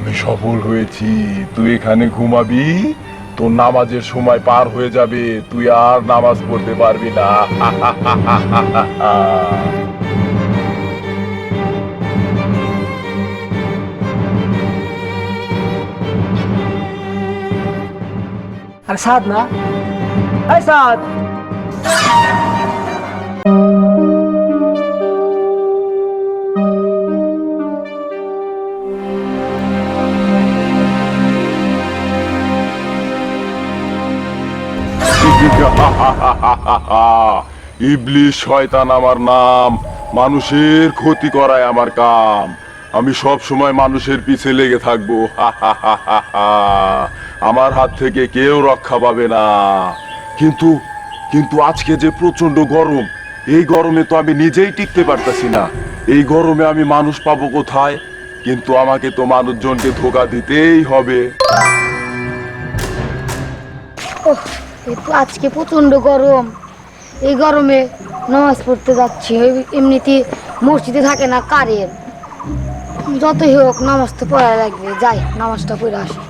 আমি সফল হয়েছি। তুই এখানে ঘুমাবি, তোর নামাজের সময় পার হয়ে যাবে, তুই আর নামাজ পড়তে পারবি না। আর সাদ না। সাদ। ইবলিশ, শয়তান আমার নাম। মানুষের ক্ষতি করায় আমার কাম। আমি সব সময় মানুষের পিছে লেগে থাকব। আমার হাত থেকে কেউ রক্ষা পাবে না। কিন্তু কিন্তু আজকে যে প্রচণ্ড গরম, এই গরমে তো আমি নিজেই টিকতে পারতাছি না। এই গরমে আমি মানুষ পাবো কোথায়? কিন্তু আমাকে তো মানুষজনকে ধোকা দিতেই হবে। ওহ এই তো আজকে প্রচণ্ড গরম। এই গরমে নামাজ পড়তে যাচ্ছি এমনিতে মসজিদে থাকে না কারেন্ট যতই হোক, নামাজ তো পড়া লাগবে, যাই, নামাজটা পড়ে আসি।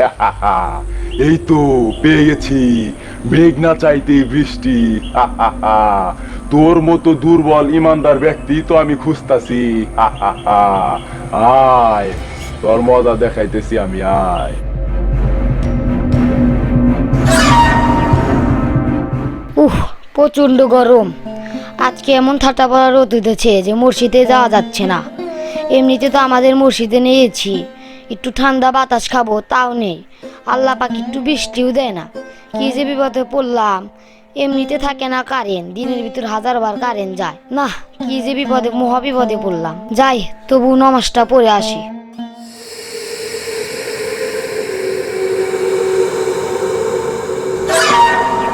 এই তো পেয়ে গেছি, মেঘ না চাইতে বৃষ্টি তোর মতো দুর্বল ইমানদার ব্যক্তি তো আমি খুঁজতাছি আয়, তোর মজা দেখাইতেছি আমি, আয়। প্রচণ্ড গরম। আজকে এমন ঠাটা পড়া রোদ উঠেছে যে মসজিদে যাওয়া যাচ্ছে না। এমনিতে তো আমাদের মসজিদে নিয়েছি। একটু ঠান্ডা বাতাস খাব, তাও নেই। আল্লাহ পাক একটু বৃষ্টিও দেয় না। কি যে বিপদে পড়লাম। এমনিতে থাকে না কারেন্ট দিনের ভিতর হাজার বার কারেন্ট যায়। না কি যে বিপদে মহা বিপদে পড়লাম। যাই তবু নমাজটা পড়ে আসি আয় আয় হে হে হে।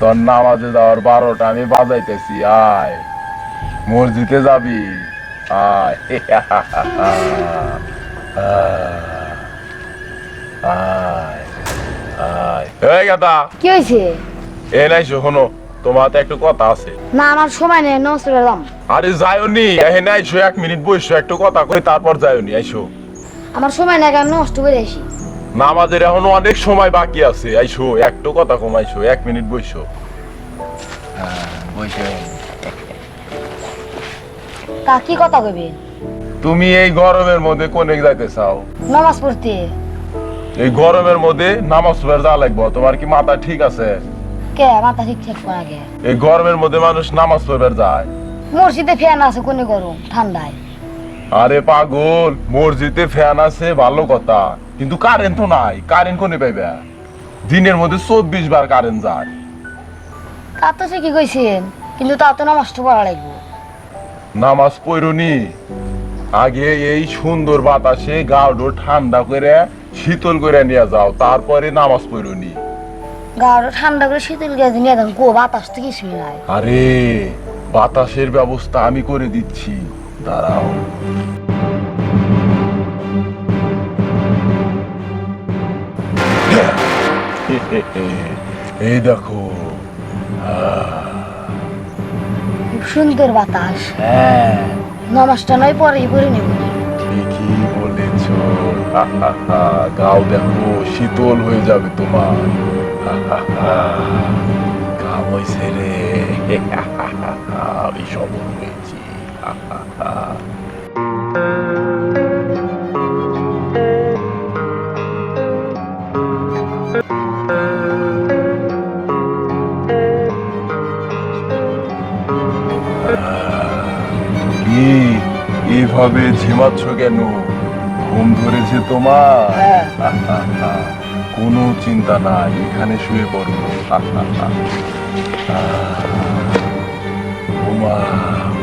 তোর নামাজে যাওয়ার বারোটা আমি বাজাইতেছি আয় মসজিদে যাবি আয়। আয় গাদা কি হয়েছে এ নাই শোনো তোমার তো একটু কথা আছে না আমার সময় নেই নষ্ট আরে যাইওনি এখানে আইসো এক মিনিট বসো একটু কথা কই তারপর যাইওনি আইসো। আমার সময় নেই আমি নষ্ট করে আসি। নামাজের এখনও অনেক সময় বাকি আছে আইসো একটু কথা কমাইছো এক মিনিট বসো। তা কি কথা কইবে? তুমি এই গরমের মধ্যে কোনে যাইতে চাও? নামাজ পড়তে। এই গরমের মধ্যে নামাজ পড়ার যা লাগবো তোমার কি মাথা ঠিক আছে? কে? মাথা ঠিক ঠিক করা গে এই গরমের মধ্যে মানুষ নামাজ পড়বার যায়। মসজিদে ফ্যান আছে কোনে গরম? ঠান্ডায়। আরে পাগল মসজিদে ফ্যান আছে ভালো কথা। কিন্তু কারেন্ট তো নাই কারেন্ট কোনে পাইবে? দিনের মধ্যে চব্বিশ বার কারেন্ট যায়। তা তো সে কি কইছেন কিন্তু তা তো নামাজটা পড়া লাগবে। নামাজ পড়ুনি। আগে এই সুন্দর বাতাসে গাউডো ঠান্ডা করে শীতল করে নিয়ে যাও তারপরে নামাজ পড়ুনি। গাড়ো ঠান্ডা করে শীতল গেছে নিয়ে দেন গো বাতাস তো কিছুই নাই। আরে বাতাসের ব্যবস্থা আমি করে দিচ্ছি। দাঁড়াও। এই দেখো। খুব সুন্দর বাতাস। হ্যাঁ। নামাজটা নয় পরেই পড়ে নেব। ঠিকই বলেছ। গাও দেখো শীতল হয়ে যাবে তোমার। হয়েছে রে আমি সফল হয়েছি। কি? এভাবে ঝিমাচ্ছ কেন? ঘুম ধরেছে তোমার? কোনো চিন্তা নাই, এখানে শুয়ে পড়ব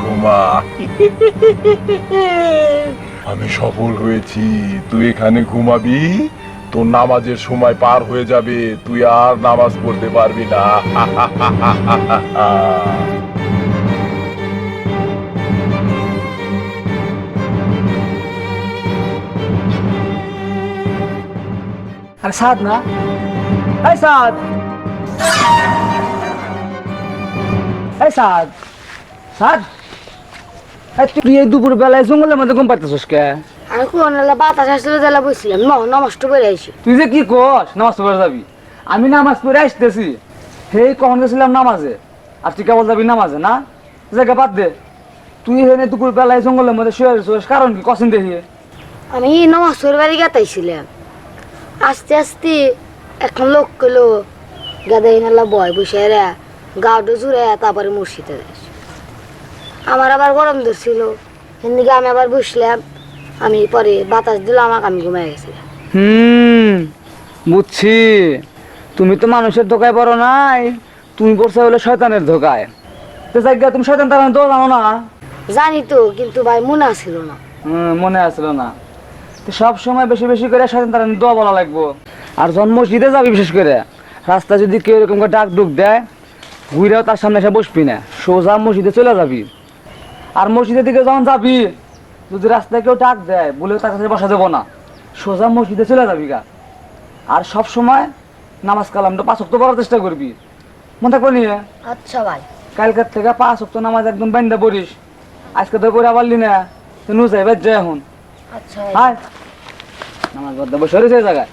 ঘুমা আমি সফল হয়েছি, তুই এখানে ঘুমাবি, তোর নামাজের সময় পার হয়ে যাবে, তুই আর নামাজ পড়তে পারবি না। আর সাদ না? এই সাদ! এই সাদ! সাদ! এই তুই এই দুপুর বেলায় জঙ্গলের মধ্যে ঘুম পাইতেছিস কে? আমি কোন বাতাস আসলে জেলা বসছিলাম ন নষ্ট করে আইছি। তুই যে কি কস? নামাজ পড়ে যাবি। আমি নামাজ পড়ে আসতেছি। হেই কখন গেছিলাম নামাজে? আর তুই কেবল যাবি নামাজে না? জায়গা বাদ দে। তুই হেনে দুপুর বেলায় জঙ্গলের মধ্যে শুয়ে কারণ কি? কসিন দেখি। আমি নমাজের বাড়ি গাতাইছিলাম। আস্তে আস্তে এখন লোক কলো গাদাই নালা বয় বসে রে গাউডো জুড়ে তারপরে যাইছি আমার আবার গরম ধরছিল এদিকে আমি আবার বসলাম আমি পরে বাতাস দিলাম আমাকে আমি ঘুমাই গেছিলাম। হুম বুঝছি। তুমি তো মানুষের ধোকায় পড়ো নাই তুমি পড়ছো হলো শয়তানের ধোকায়। তো জায়গা তুমি শয়তান তারা তো জানো না। জানি তো কিন্তু ভাই মনে ছিল না। হুম, মনে আসলো না। তো সব সময় বেশি বেশি করে শয়তান তারা দোয়া বলা লাগবো। আর মসজিদে যাবি বিশেষ করে। রাস্তা যদি কেউ এরকম করে ডাক ডুক দেয় ঘুরেও তার সামনে এসে বসবি না। সোজা মসজিদে চলে যাবি। আর মসজিদের দিকে যখন যাবি যদি রাস্তায় কেউ ডাক দেয় বলেও তার কাছে বসা দেবো না। সোজা মসজিদে চলে যাবি গা। আর সব সময় নামাজ কালামটা পাঁচ অক্ট পড়ার চেষ্টা করবি। মনে থাকব নিয়ে? আচ্ছা ভাই। কালকার থেকে পাঁচ অক্ট নামাজ একদম বান্ধা পড়িস। আজকে তো পড়া পারলি না। তুই নুসাই বাদ যায় এখন। আচ্ছা হায় নামাজ বাদ বসে রয়েছে জায়গায়।